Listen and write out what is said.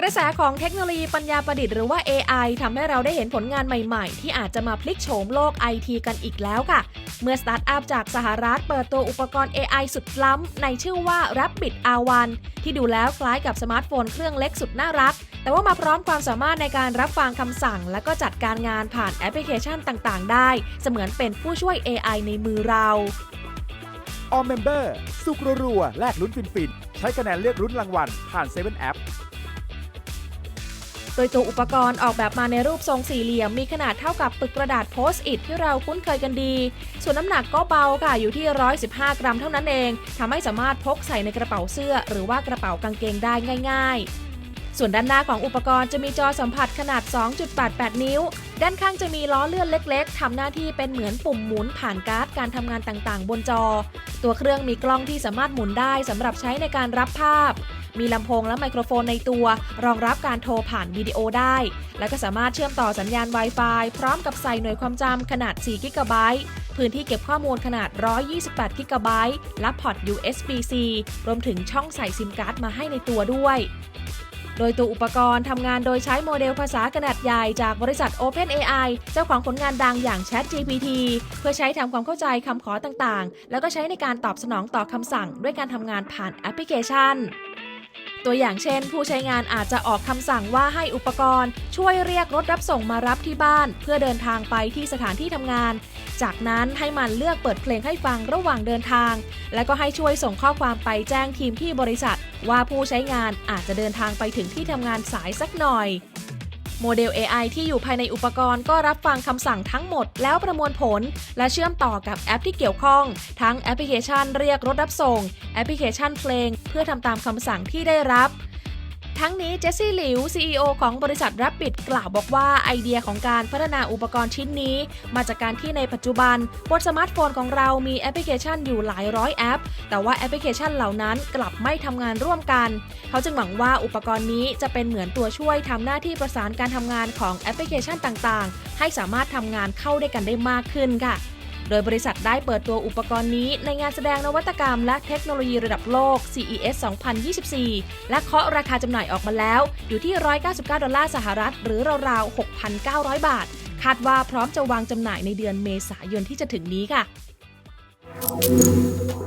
กระแสของเทคโนโลยีปัญญาประดิษฐ์หรือว่า AI ทำให้เราได้เห็นผลงานใหม่ๆ ที่อาจจะมาพลิกโฉมโลก IT กันอีกแล้วค่ะ เมื่อสตาร์ทอัพจากสหรัฐเปิดตัวอุปกรณ์ AI สุดล้ำในชื่อว่า Rabbit R1 ที่ดูแล้วคล้ายกับสมาร์ทโฟนเครื่องเล็กสุดน่ารัก แต่ว่ามาพร้อมความสามารถในการรับฟังคำสั่ง และก็จัดการงานผ่านแอปพลิเคชันต่างๆ ได้ เสมือนเป็นผู้ช่วย AI ในมือเราออมเมมเบอร์สุกรัวๆแลกลุ้นฟินๆใช้คะแนนเลือกลุ้นรางวัลผ่าน7แอป โดยตัวอุปกรณ์ออกแบบมาในรูปทรงสี่เหลี่ยม มีขนาดเท่ากับปึกกระดาษโพสต์อิทที่เราคุ้นเคยกันดี ส่วนน้ำหนักก็เบาค่ะอยู่ที่ 115 กรัมเท่านั้นเองทำให้สามารถพกใส่ในกระเป๋าเสื้อ หรือว่ากระเป๋ากางเกงได้ง่ายๆส่วนด้านหน้าของอุปกรณ์จะมีจอสัมผัสขนาด 2.88 นิ้ว ด้านข้างจะมีล้อเลื่อนเล็กๆ ทำหน้าที่เป็นเหมือนปุ่มหมุนผ่านการ์ดการทำงานต่างๆ บนจอ ตัวเครื่องมีกล้องที่สามารถหมุนได้สำหรับใช้ในการรับภาพ มีลำโพงและไมโครโฟนในตัว รองรับการโทรผ่านวิดีโอได้ และก็สามารถเชื่อมต่อสัญญาณ Wi-Fi พร้อมกับใส่หน่วยความจำขนาด 4 กิกะไบต์พื้นที่เก็บข้อมูลขนาด 128 กิกะไบต์และพอร์ต USB-C รวมถึงช่องใส่ซิมการ์ดมาให้ในตัวด้วยโดยตัวอุปกรณ์ทำงานโดยใช้โมเดลภาษาขนาดใหญ่จากบริษัท OpenAI เจ้าของผลงานดังอย่าง ChatGPT เพื่อใช้ทำความเข้าใจคำขอต่างๆ แล้วก็ใช้ในการตอบสนองต่อคำสั่งด้วยการทำงานผ่านแอปพลิเคชัน ตัวอย่างเช่น ผู้ใช้งานอาจจะออกคำสั่งว่าให้อุปกรณ์ ช่วยเรียกรถรับส่งมารับที่บ้าน เพื่อเดินทางไปที่สถานที่ทำงาน จากนั้นให้มันเลือกเปิดเพลงให้ฟังระหว่างเดินทาง และก็ให้ช่วยส่งข้อความไปแจ้งทีมที่บริษัท ว่าผู้ใช้งานอาจจะเดินทางไปถึงที่ทำงานสายสักหน่อย โมเดล AI ที่อยู่ภายในอุปกรณ์ก็รับฟังคำสั่งทั้งหมด แล้วประมวลผล และเชื่อมต่อกับแอปที่เกี่ยวข้อง ทั้งแอปพลิเคชันเรียกรถรับส่ง แอปพลิเคชันเพลง เพื่อทำตามคำสั่งที่ได้รับ ทั้งนี้เจสซี่หลิว CEO ของบริษัท Rapid กล่าวบอกว่าไอเดียของการพัฒนาอุปกรณ์ชิ้นนี้ มาจากการที่ในปัจจุบันบนสมาร์ทโฟนของเรามีแอปพลิเคชันอยู่หลายร้อยแอป แต่ว่าแอปพลิเคชันเหล่านั้นกลับไม่ทำงานร่วมกัน เขาจึงหวังว่าอุปกรณ์นี้จะเป็นเหมือนตัวช่วยทำหน้าที่ประสานการทำงานของแอปพลิเคชันต่างๆ ให้สามารถทำงานเข้าด้วยกันได้มากขึ้นค่ะ โดยบริษัทได้เปิดตัวอุปกรณ์นี้ในงานแสดงนวัตกรรมและเทคโนโลยีระดับโลก CES 2024 และเคาะราคาจำหน่ายออกมาแล้ว อยู่ที่ 199 ดอลลาร์สหรัฐ หรือราวๆ 6,900 บาท คาดว่าพร้อมจะวางจำหน่ายในเดือนเมษายนที่จะถึงนี้ค่ะ